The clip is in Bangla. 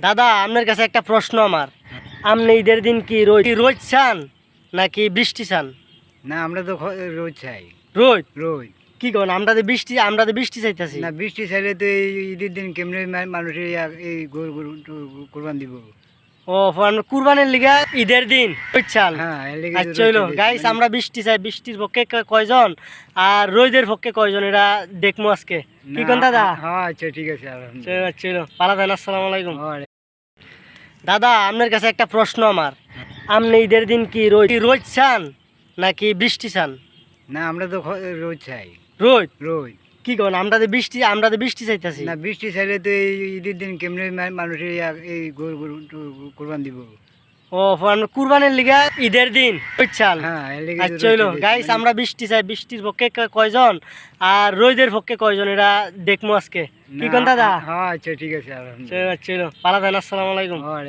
দাদা আপনার কাছে একটা প্রশ্ন আমার। আপনি ঈদের দিন কি রোজ রোজ চান নাকি বৃষ্টি চান? না আমরা তো রোজ চাই। রোজ? রোজ। কি করেন আমরা তো বৃষ্টি আমরা তো বৃষ্টি চাইতেছি। না বৃষ্টি চাইলে তো এই ঈদের দিন কেমনে মানুষের এই- গরু গরু কোরবান দিব? ও কুরবানির লিগা ঈদের দিন চান? হ্যাঁ আচ্ছা চাই। গাইস আমরা বৃষ্টি চাই। বৃষ্টির পক্ষে কয়জন? আর রোদের পক্ষে কয়জন? এরা দেখব আজকে। কি কোন দাদা? হ্যাঁ আচ্ছা ঠিক আছে। চলো চলো পালা দেন আসসালামু আলাইকুম। দাদা আপনার কাছে একটা প্রশ্ন আমার। আপনি ঈদের দিন কি রোজ রোজ চান নাকি বৃষ্টি চান? না আমরা তো রোজ চাই। রোজ? রোজ। কি করেন আমরা তো বৃষ্টি আমরা তো বৃষ্টি চাইতেছি। না বৃষ্টি চাইলে তো এই ঈদের দিন কেমনে মানুষের এই- কোরবান দিব? ও কুরবানির লিগা ঈদের দিন রোজ হ্যাঁ আচ্ছা হইল গাইস আমরা বৃষ্টি চাই। বৃষ্টির পক্ষে কয়জন? আর রোদের পক্ষে কয়জন? এরা দেখব আজকে। কি কোন দাদা? হ্যাঁ আচ্ছা ঠিক আছে। চলো চলো পালা আসসালামু আলাইকুম।